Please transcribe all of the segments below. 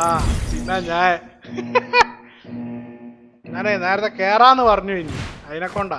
ആ പിന്നെ ഞാൻ ഞാനേ നേരത്തെ കേറാന്ന് പറഞ്ഞു ഇനി. അതിനെ കൊണ്ടാ.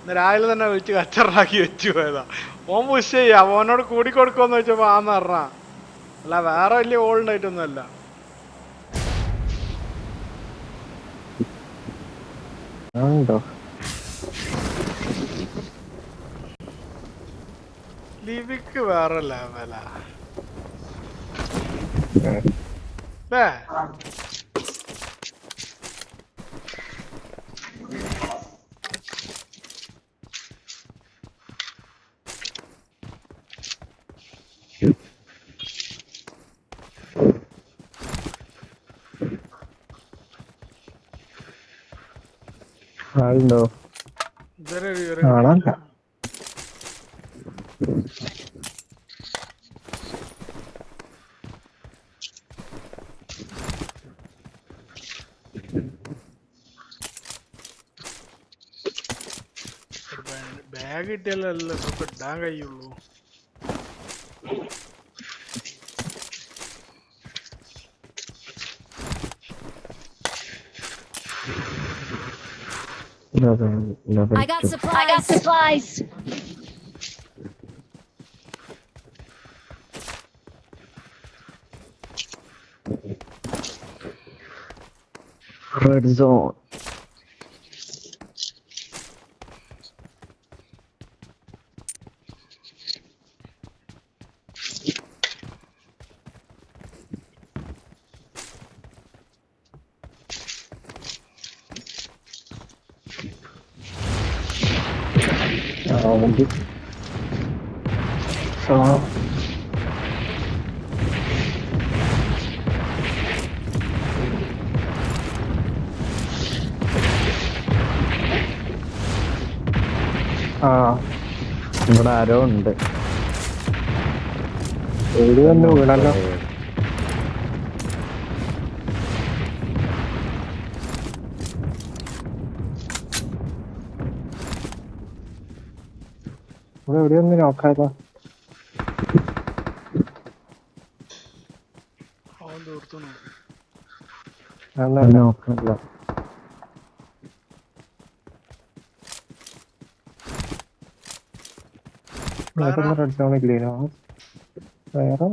ഇന്ന് രാവിലെ തന്നെ വിളിച്ച് കച്ചറാക്കി വെച്ചു പോയതാ. ഓൻ പുഷ് ചെയ്യാ ഓനോട് കൂടിക്കൊടുക്കുമെന്ന് വെച്ചപ്പോ ആന്ന് പറഞ്ഞാ. അല്ല വേറെ വലിയ ഓൾഡായിട്ടൊന്നും അല്ല. ലിവിക്ക് വേറെ ലെവലാ അല്ലേ ആളുണ്ടോ ഇതുവരെ ഒരു ಸ್ವಲ್ಪ ಡಾಂಗ ಇವಳು I got supplies. I got supplies. Red zone. Sound. Sound. ആ ഇവിടെ ആരോ ഉണ്ട് വീട് തന്നെ വീണല്ലോ ഇവിടെ എവിടെ ഒന്ന് നോക്കാതാ അവൻ തീർത്തു നോക്കും നോക്കണില്ല വേറൊന്നും റെഡ് സോൺ ഇല്ലേനോ വേറെ?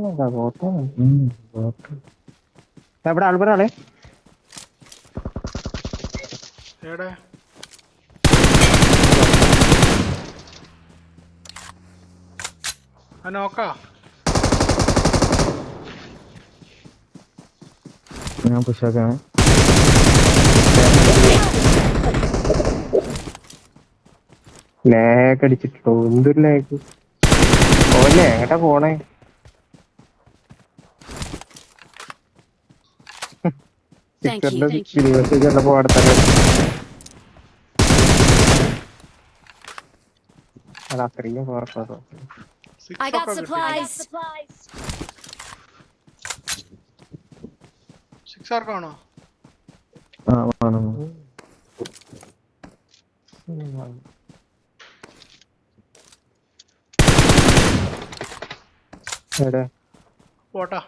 എവിടെ ആൾബറാണേ എവിടെ? ആ നോക്കാ ഞാൻ പുഷാക്കാണ് ലാഗ് അടിച്ചിട്ടോ? എന്തൊരു ലാഗ് ഓനെ എങ്ങട്ടാ പോണേ. Thank you. Thank you. University ചെന്നപ്പോ അവിടെ തന്നെ അത് അത്രയും കുറച്ചോ Six I got supplies. Six ആർക്കാണോ പോട്ടാ.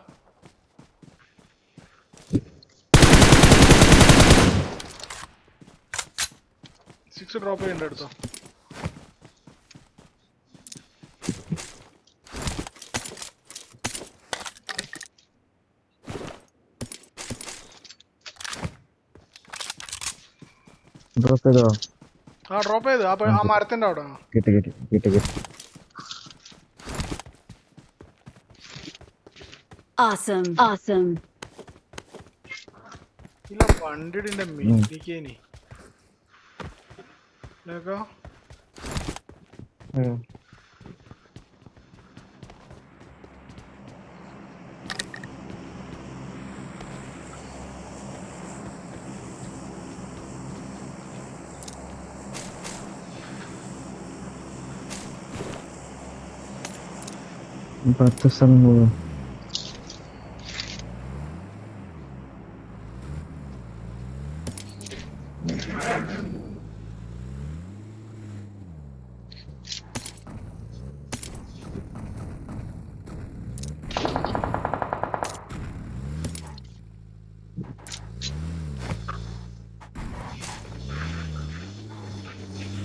സിക്സ് ഡ്രോപ്പ് ചെയ്യണ്ട എടുത്തോ ഡ്രോപ്പ് ചെയ്തോ ആ ഡ്രോപ്പ് ചെയ്തു അപ്പൊ ആ മരത്തിന്റെ അവിടെ. കിട്ടി കിട്ടി കിട്ടി കിട്ടി. Awesome. Awesome. ഇല്ല വണ്ടിയുടെ മിന്നിക്കേനി. Bato sang mo.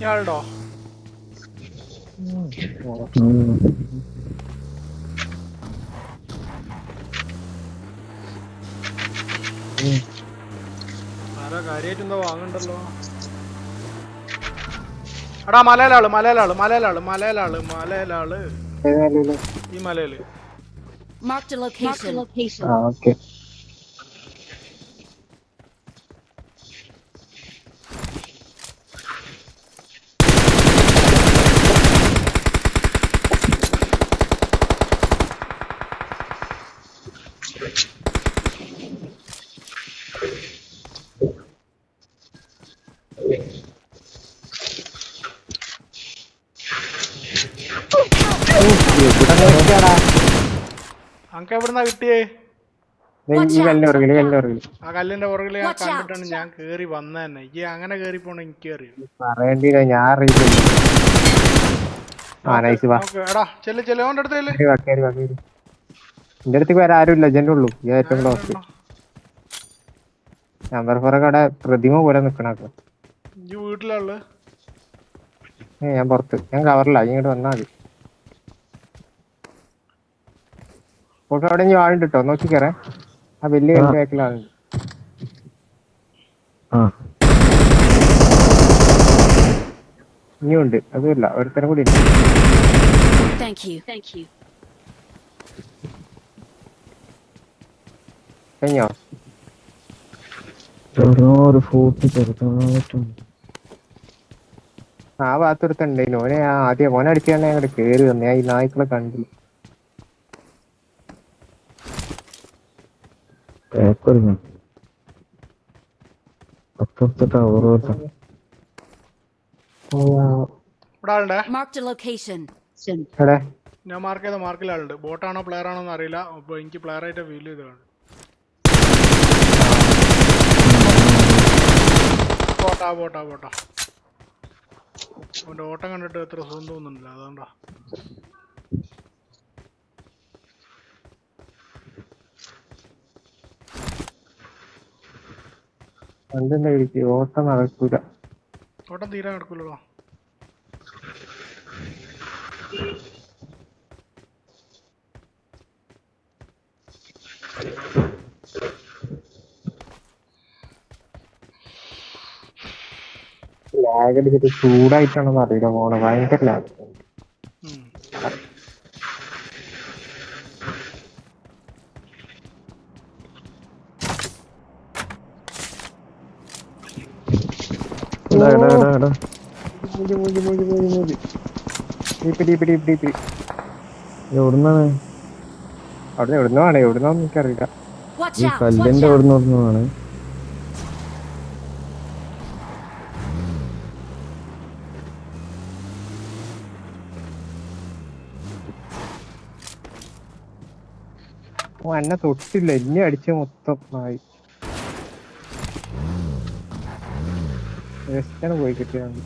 얄러. 음. എടാ മലയിലാൾ മലയിലാൾ മലയിലാൾ മലയിലാൾ മലയിലാൾ ഈ മലയിൽ Marked a ഓക്കെ എവിടുന്നാ കിട്ടിയേ? കല്ലിന്റെ പുറകിൽ ആ കല്ലിന്റെ പുറകിൽ ഞാൻ കണ്ടിട്ടാണ് ഞാൻ കേറി വന്ന തന്നെ ഈ അങ്ങനെ കേറി പോണ എനിക്ക് അറിയാം ഞാൻ അറിയില്ല. ആ നൈസ് വാ. എടാ ചെല്ല് ചെല്ല് ഓന്റെ അടുത്ത് ചെല്ല്. വാ കേറി വാ കേറി എന്റെ അടുത്തേക്ക് വരാൻ ആരും ഇല്ല ജന്റെ ഉള്ളൂ. ഞാൻ ഏറ്റവും ക്ലോസ് നമ്പർ ഫോർ കട പ്രതിമ പോലെ നിക്കണൊക്കെ വീട്ടിലുള്ള ഞാൻ പുറത്ത്. ഞാൻ കവറില്ല ഇങ്ങോട്ട് വന്നാ മതി. ഓക്കെ അവിടെ ഇനി ആളുണ്ട് കേട്ടോ നോക്കിക്കറേ ആ വലിയ ബാക്കിൽ ആളുണ്ട്. ഇനിയും ഉണ്ട്. അതുമില്ല ഒരുത്തരം കൂടി ഉണ്ട്. Thank you. Thank you. കഴിഞ്ഞോ? ഒരു ഫോർട്ടി ചെറുതായിട്ടുണ്ട് ആ ഭാഗത്തൊരുത്തുണ്ടായിരുന്നു ഓനെ ആ ആദ്യം ഓനെ അടിക്കാണ്ട് ഞങ്ങൾ കേറി വന്നേ. ഈ നായ്ക്കളെ കണ്ടില്ല. പേപ്പറിന്. അപ്പുറത്തെ ടവർ ഞാൻ മാർക്ക് ചെയ്ത മാർക്കിൽ ആളുണ്ട്. ബോട്ടാണോ പ്ലെയർ ആണോ എന്ന് അറിയില്ല. അപ്പൊ എനിക്ക് പ്ലെയർ ആയിട്ട് ഫീൽ ചെയ്തതാണ് ബോട്ടാ ബോട്ടാ ബോട്ടാ അവന്റെ ഓട്ടം കണ്ടിട്ട് എത്ര സുഖം തോന്നുന്നില്ല അതുകൊണ്ടാ ഓട്ടം നടക്കൂല. ഓട്ടം തീരാൻ നടക്കൂലോ ലാഗ് അടിച്ചിട്ട് ചൂടായിട്ടാണെന്ന് അറിയില്ല മോളെ. ഭയങ്കര ലാഗ് എവിടുന്നാണ്? അവിടെ എനിക്കറിയില്ല. ഈ കല്ലിന്റെ out. എവിടുന്ന് എവിടുന്നാണ് ഓ എന്നെ തൊട്ടില്ല. എന്നെ അടിച്ച മൊത്തം. ആയി. വെസ്റ്റാണ് പോയി കിട്ടിയത്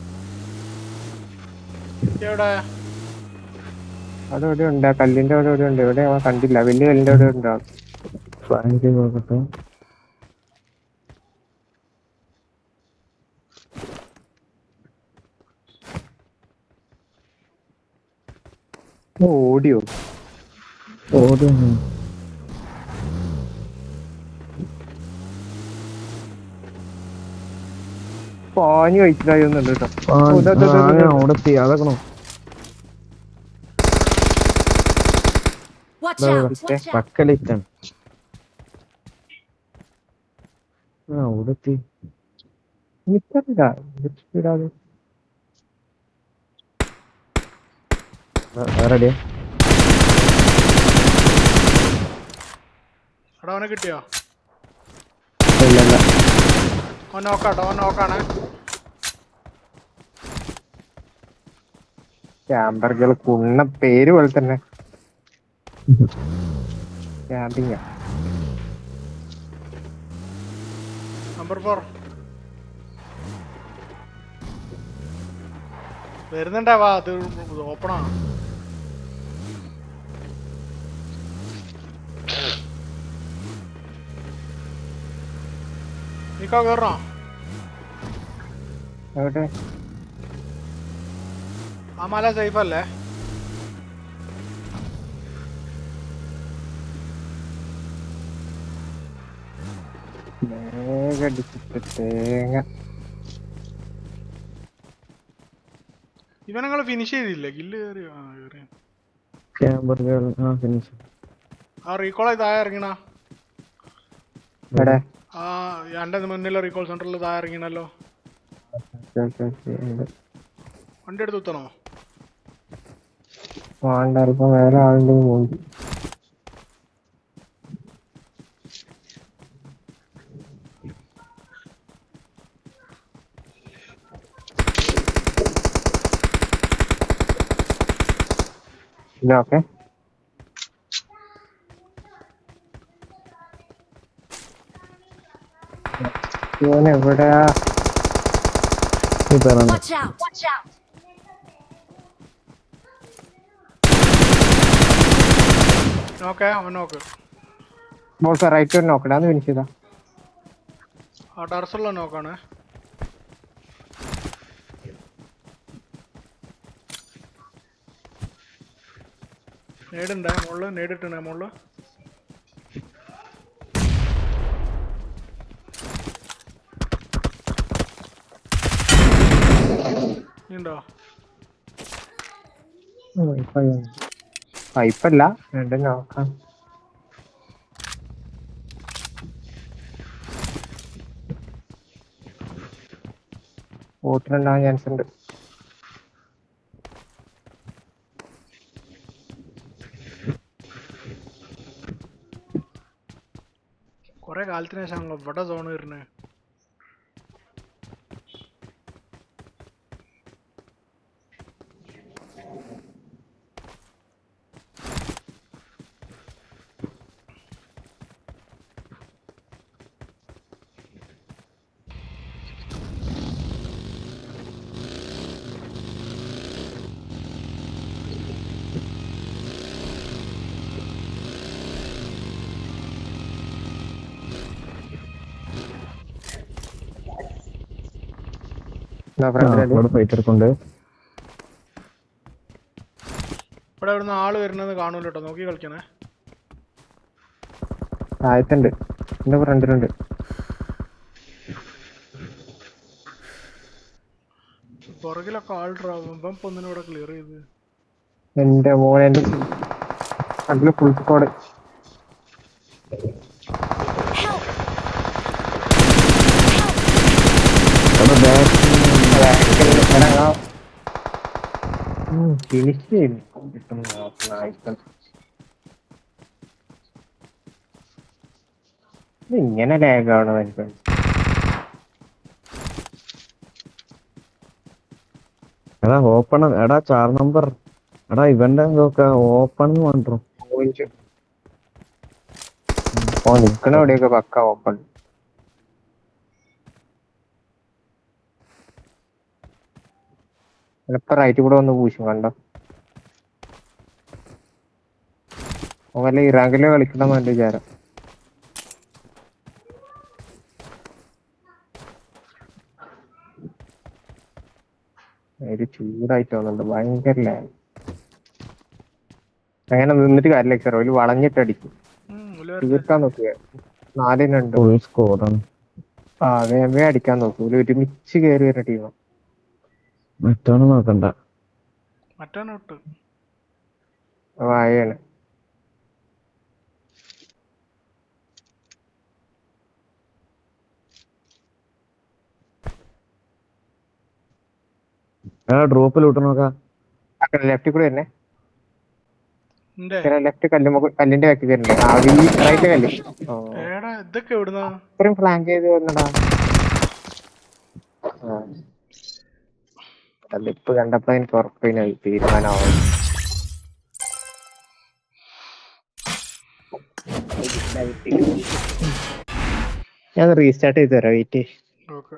അത് അവിടെ എവിടെ ഉണ്ട്. ആ കല്ലിന്റെ അവിടെ എവിടെ ഉണ്ട്. എവിടെ അവൻ കണ്ടില്ല. വലിയ കല്ലിന്റെ അവിടെ ഉണ്ട് ആൾ. ഫ്ലാങ്ക് നോക്കട്ടെ ഓ, ഓടിയോ? പാഞ്ഞു കഴിച്ചിട്ടായി ഒന്നുണ്ട് കേട്ടോ. ആ അതാക്കണോ. പക്കലിറ്റാണ് കിട്ടിയോ ഇല്ല ഇല്ല നോക്കാട്ടോ നോക്കാണ് കുണ്ണ പേര് പോലെ തന്നെ. ക്യാമ്പിംഗ് നമ്പർ ഫോർ വരുന്നുണ്ടാവാ അത് ഓപ്പണാ നീക്കോ കേറണോ. എവിടെ? ആ മല സേഫ് അല്ലേ ഇവനങ്ങൾ ഫിനിഷ് ചെയ്തില്ലേ? ഗില്ല് കയറി ആ ഫിനിഷ് ആ റീകോളായി താഴെ ഇറങ്ങിണ. ആ എന്റെ മുന്നിലെ റീകോൾ സെന്ററിൽ താ ഇറങ്ങിണല്ലോ വണ്ടി എടുത്ത് കുത്തണോ? വേണ്ട ഇപ്പൊ വേറെ ആളുണ്ട് പോയി ഇതൊക്കെ ഇവൻ എവിടെയാ! നോക്കേ അവൻ നോക്ക്. ബോൾസ് റൈറ്റ് ഒരു നോക്കടാന്ന് ഫിനിഷ് ചെയ്താ. ആ ടെറസുള്ള നോക്കാണ്. നേടുണ്ടേ? മുകളിൽ നേടിട്ടുണ്ടേ മുകളിൽ ഉണ്ടോ? പൈപ്പല്ല രണ്ടും നോക്കാം. ബോട്ടിലുണ്ടാവാൻ ചാൻസ് ഉണ്ട്? കൊറേ കാലത്തിന് ശേഷമാണല്ലോ ഇവിടെ സോൺ വരുന്നത് എന്നാ ഫ്രണ്ടിലുണ്ട് ഇവിടെ ഇവിടുന്ന് ആൾ വരുന്നത് കാണൂല കേട്ടോ നോക്കി കളിക്കണേ. ആയത്തുണ്ട്. എന്റെ ഫ്രണ്ടിലുണ്ട്. പുറകിലൊക്കെ ആൾ ഡ്രാവുമ്പം ഒന്നിനും ഇവിടെ ക്ലിയർ ചെയ്ത്? എന്റെ മോനെ എന്റെ ഫ്രണ്ടിൽ ഫുൾ സ്കോഡ് Help! അവിടെ ബാക്ക് ഫിനിഷ് ഇത് ഇങ്ങനെ ലാഗാണോ എനിക്ക് എടാ ഓപ്പൺ എടാ ചാർ നമ്പർ എടാ ഇവന്റെ നോക്ക ഓപ്പൺ എന്ന് പറഞ്ഞു ഓ നിക്കണ എവിടെയൊക്കെ പക്ക ഓപ്പൺ ഇപ്പൊ റൈറ്റ് കൂടെ വന്ന് പൂശും കണ്ടോ? വല്ല ഇറാഖിലെ കളിക്കണം എന്റെ വിചാരം. ഒരു ചൂടായിട്ട് വന്നുണ്ട് ഭയങ്കര. അങ്ങനെ നിന്നിട്ട് കാര്യമില്ല സാർ ഒരു വളഞ്ഞിട്ട് അടിക്കും. തീർക്കാൻ നോക്കുക നാലിനുണ്ട്. സ്കോറാണ് ആ വേഗം അടിക്കാൻ നോക്കൂ. ഒരു ഒരുമിച്ച് കയറി വരുന്ന ടീമാണ് മറ്റോണ് നോക്കണ്ട. മറ്റവനെ വിട്ടു. വായാണ് എടാ ഡ്രോപ്പിൽ വിട്ടു നോക്കാം. ലെഫ്റ്റിൽ കൂടെ തന്നെ ലെഫ്റ്റ് കല്ലിന്റെ ബാക്കി റൈറ്റ് കല്ല്. ഓ. ഏടാ ഇതൊക്കെ എവിടുന്നാ? ഇത്രയും ഫ്ലാങ്ക് ചെയ്ത് വന്നടാ. ഇപ്പൊ കണ്ടപ്പോ എനിക്ക് ഉറപ്പിനായി തീരുമാനമാവും. ഞാൻ റീസ്റ്റാർട്ട് ചെയ്ത് തരാം വെയിറ്റ് ഓക്കെ